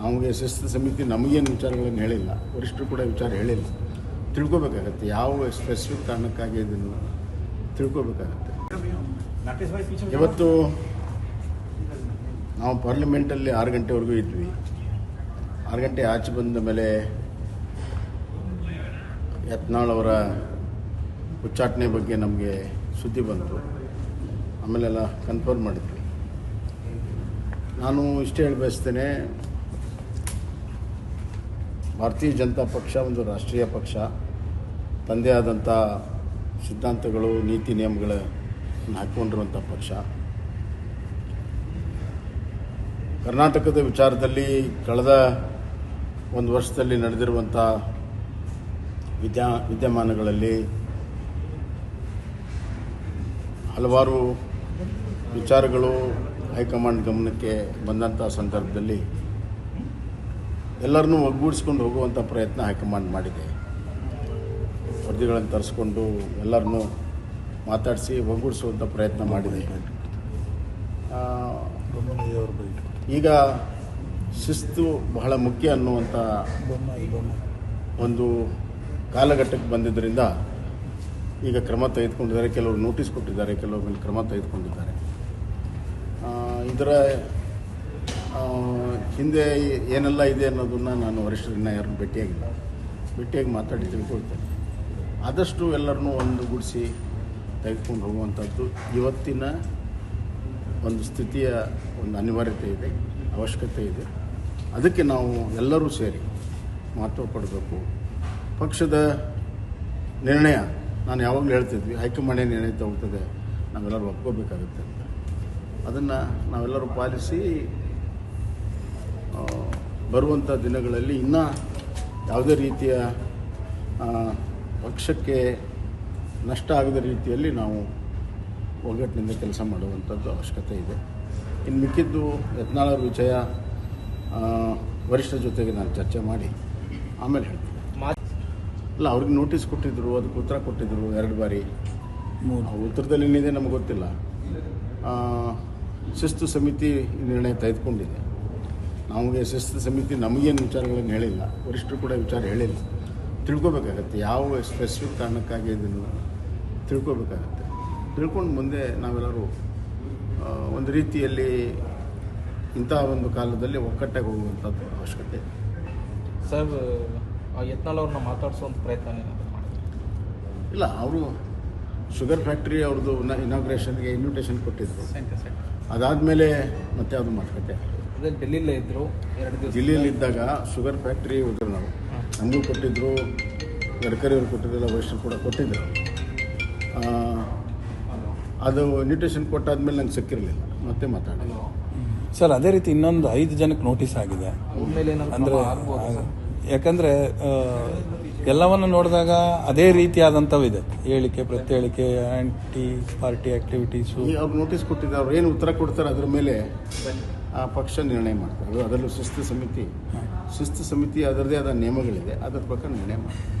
ನಮಗೆ ಶಿಸ್ತು ಸಮಿತಿ ನಮಗೇನು ವಿಚಾರಗಳನ್ನು ಹೇಳಿಲ್ಲ, ವರಿಷ್ಠರು ಕೂಡ ವಿಚಾರ ಹೇಳಿಲ್ಲ. ತಿಳ್ಕೊಬೇಕಾಗತ್ತೆ, ಯಾವ ಸ್ಪೆಸಿಫಿಕ್ ಕಾರಣಕ್ಕಾಗಿ ಇದನ್ನು ತಿಳ್ಕೊಬೇಕಾಗತ್ತೆ. ಇವತ್ತು ನಾವು ಪಾರ್ಲಿಮೆಂಟಲ್ಲಿ ಆರು ಗಂಟೆವರೆಗೂ ಇದ್ವಿ. ಆರು ಗಂಟೆ ಆಚೆ ಬಂದ ಮೇಲೆ ಯತ್ನಾಳ್ ಅವರ ಉಚ್ಚಾಟನೆ ಬಗ್ಗೆ ನಮಗೆ ಸುದ್ದಿ ಬಂತು. ಆಮೇಲೆಲ್ಲ ಕನ್ಫರ್ಮ್ ಮಾಡಿದ್ವಿ ನಾನು ಇಷ್ಟೇ ಹೇಳಿ ಬಯಸ್ತೇನೆ ಭಾರತೀಯ ಜನತಾ ಪಕ್ಷ ಒಂದು ರಾಷ್ಟ್ರೀಯ ಪಕ್ಷ, ತಂದೆ ಆದಂಥ ಸಿದ್ಧಾಂತಗಳು, ನೀತಿ ನಿಯಮಗಳನ್ನು ಹಾಕ್ಕೊಂಡಿರುವಂಥ ಪಕ್ಷ. ಕರ್ನಾಟಕದ ವಿಚಾರದಲ್ಲಿ ಕಳೆದ ಒಂದು ವರ್ಷದಲ್ಲಿ ನಡೆದಿರುವಂಥ ವಿದ್ಯಾ, ವಿದ್ಯಮಾನಗಳಲ್ಲಿ ಹಲವಾರು ವಿಚಾರಗಳು ಹೈಕಮಾಂಡ್ ಗಮನಕ್ಕೆ ಬಂದಂಥ ಸಂದರ್ಭದಲ್ಲಿ ಎಲ್ಲರನ್ನೂ ಒಗ್ಗೂಡಿಸ್ಕೊಂಡು ಹೋಗುವಂಥ ಪ್ರಯತ್ನ ಹೈಕಮಾಂಡ್ ಮಾಡಿದೆ. ವರದಿಗಳನ್ನು ತರಿಸ್ಕೊಂಡು ಎಲ್ಲರನ್ನೂ ಮಾತಾಡಿಸಿ ಒಗ್ಗೂಡಿಸುವಂಥ ಪ್ರಯತ್ನ ಮಾಡಿದೆ. ಈಗ ಶಿಸ್ತು ಬಹಳ ಮುಖ್ಯ ಅನ್ನುವಂಥ ಒಂದು ಕಾಲಘಟ್ಟಕ್ಕೆ ಬಂದಿದ್ದರಿಂದ ಈಗ ಕ್ರಮ ತೆಗೆದುಕೊಂಡಿದ್ದಾರೆ. ಕೆಲವರು ನೋಟಿಸ್ ಕೊಟ್ಟಿದ್ದಾರೆ, ಕೆಲವರು ಕ್ರಮ ತೆಗೆದುಕೊಂಡಿದ್ದಾರೆ. ಇದರ ಹಿಂದೆ ಏನೆಲ್ಲ ಇದೆ ಅನ್ನೋದನ್ನು ನಾನು ವರಿಷ್ಠರನ್ನ ಯಾರನ್ನು ಭೇಟಿಯಾಗಿಲ್ಲ. ಭೇಟಿಯಾಗಿ ಮಾತಾಡಿ ತಿಳ್ಕೊಳ್ತೇನೆ. ಆದಷ್ಟು ಎಲ್ಲರನ್ನೂ ಒಂದುಗೂಡಿಸಿ ತೆಗೆದುಕೊಂಡು ಹೋಗುವಂಥದ್ದು ಇವತ್ತಿನ ಒಂದು ಸ್ಥಿತಿಯ ಒಂದು ಅನಿವಾರ್ಯತೆ ಇದೆ, ಅವಶ್ಯಕತೆ ಇದೆ. ಅದಕ್ಕೆ ನಾವು ಎಲ್ಲರೂ ಸೇರಿ ಮಹತ್ವ ಕೊಡಬೇಕು ಪಕ್ಷದ ನಿರ್ಣಯ ನಾನು ಯಾವಾಗಲೂ ಹೇಳ್ತಿದ್ವಿ, ಹೈಕಮಾಂಡ್ ನಿರ್ಣಯ ತಗೊಳ್ತದೆ, ನಾವೆಲ್ಲರೂ ಒಪ್ಕೋಬೇಕಾಗುತ್ತೆ ಅಂತ. ಅದನ್ನು ನಾವೆಲ್ಲರೂ ಪಾಲಿಸಿ ಬರುವಂಥ ದಿನಗಳಲ್ಲಿ ಇನ್ನೂ ಯಾವುದೇ ರೀತಿಯ ಪಕ್ಷಕ್ಕೆ ನಷ್ಟ ಆಗದ ರೀತಿಯಲ್ಲಿ ನಾವು ಒಗ್ಗಟ್ಟಿನಿಂದ ಕೆಲಸ ಮಾಡುವಂಥದ್ದು ಅವಶ್ಯಕತೆ ಇದೆ. ಇನ್ನು ಮಿಕ್ಕಿದ್ದು ಯತ್ನಾಳರ ವಿಷಯ ವರಿಷ್ಠ ವರಿಷ್ಠರ ಜೊತೆಗೆ ನಾನು ಚರ್ಚೆ ಮಾಡಿ ಆಮೇಲೆ ಹೇಳ್ತೀನಿ. ಅಲ್ಲ ಅವ್ರಿಗೆ ನೋಟಿಸ್ ಕೊಟ್ಟಿದ್ದರು ಅದಕ್ಕೆ ಉತ್ತರ ಕೊಟ್ಟಿದ್ದರು ಎರಡು ಬಾರಿ. ಉತ್ತರದಲ್ಲಿ ಏನಿದೆ ನಮಗೆ ಗೊತ್ತಿಲ್ಲ. ಶಿಸ್ತು ಸಮಿತಿ ಈ ನಿರ್ಣಯ ತೆಗೆದುಕೊಂಡಿದೆ. ನಮಗೆ ಶಿಸ್ತು ಸಮಿತಿ ನಮಗೇನು ವಿಚಾರಗಳನ್ನು ಹೇಳಿಲ್ಲ ವರಿಷ್ಠರು ಕೂಡ ವಿಚಾರ ಹೇಳಿಲ್ಲ. ತಿಳ್ಕೊಬೇಕಾಗತ್ತೆ ಯಾವ ಸ್ಪೆಸಿಫಿಕ್ ಕಾರಣಕ್ಕಾಗಿ ಇದನ್ನು ತಿಳ್ಕೊಬೇಕಾಗತ್ತೆ. ತಿಳ್ಕೊಂಡು ಮುಂದೆ ನಾವೆಲ್ಲರೂ ಒಂದು ರೀತಿಯಲ್ಲಿ ಇಂತಹ ಒಂದು ಕಾಲದಲ್ಲಿ ಒಕ್ಕಟ್ಟಾಗಿ ಹೋಗುವಂಥದ್ದು ಅವಶ್ಯಕತೆ ಸರ್ ಆ ಯತ್ನಾಳ್ ಅವ್ರನ್ನ ಮಾತಾಡಿಸುವಂಥ ಪ್ರಯತ್ನ ಏನಾದರೂ ಮಾಡಿದ್ರು? ಇಲ್ಲ ಅವರು ಶುಗರ್ ಫ್ಯಾಕ್ಟ್ರಿ ಅವ್ರದ್ದು ಇನಾಗ್ರೇಷನ್ಗೆ ಇನ್ವಿಟೇಷನ್ ಕೊಟ್ಟಿದ್ದರು ಅದಾದಮೇಲೆ ಮತ್ತೆ ಅದು ಮಾತುಕತೆ ಡೆಲ್ಲಿಲೇ ಇದ್ದರು ಎರಡು ದಿವಸ ಶುಗರ್ ಫ್ಯಾಕ್ಟ್ರಿ ಹೋದ್ರು ನಾವು. ನಮಗೂ ಕೊಟ್ಟಿದ್ದರು ಗಡ್ಕರಿ ಅವ್ರು ಕೊಟ್ಟಿದ್ದೆಲ್ಲ ವರಿಷ್ಠರು ಕೂಡ ಕೊಟ್ಟಿದ್ದರು ಆ, ಅದು ಇನ್ವಿಟೇಷನ್ ಕೊಟ್ಟಾದ್ಮೇಲೆ ನಂಗೆ ಸಿಕ್ಕಿರಲಿಲ್ಲ. ಮತ್ತೆ ಮಾತಾಡಿ ಸರ್ ಅದೇ ರೀತಿ ಇನ್ನೊಂದು ಐದು ಜನಕ್ಕೆ ನೋಟಿಸ್ ಆಗಿದೆ. ಅವ್ರ ಮೇಲೆ ಏನಾದ್ರು ಅಂದ್ರೆ? ಯಾಕಂದ್ರೆ ಎಲ್ಲವನ್ನು ನೋಡಿದಾಗ ಅದೇ ರೀತಿಯಾದಂಥವು ಇದೆ ಹೇಳಿಕೆ ಪ್ರತ್ಯೇಳಿಕೆ ಆಂಟಿ ಪಾರ್ಟಿ ಆಕ್ಟಿವಿಟೀಸು ಈಗ ಅವ್ರು ನೋಟಿಸ್ ಕೊಟ್ಟಿದ್ದಾರೆ ಅವ್ರು ಏನು ಉತ್ತರ ಕೊಡ್ತಾರೆ ಅದ್ರ ಮೇಲೆ ಆ ಪಕ್ಷ ನಿರ್ಣಯ ಮಾಡ್ತಾರೆ. ಅದು ಅದರಲ್ಲೂ ಶಿಸ್ತು ಸಮಿತಿ. ಶಿಸ್ತು ಸಮಿತಿ ಅದರದೇ ಆದ ನಿಯಮಗಳಿದೆ. ಅದರ ಪ್ರಕಾರ ನಿರ್ಣಯ ಮಾಡ್ತಾರೆ.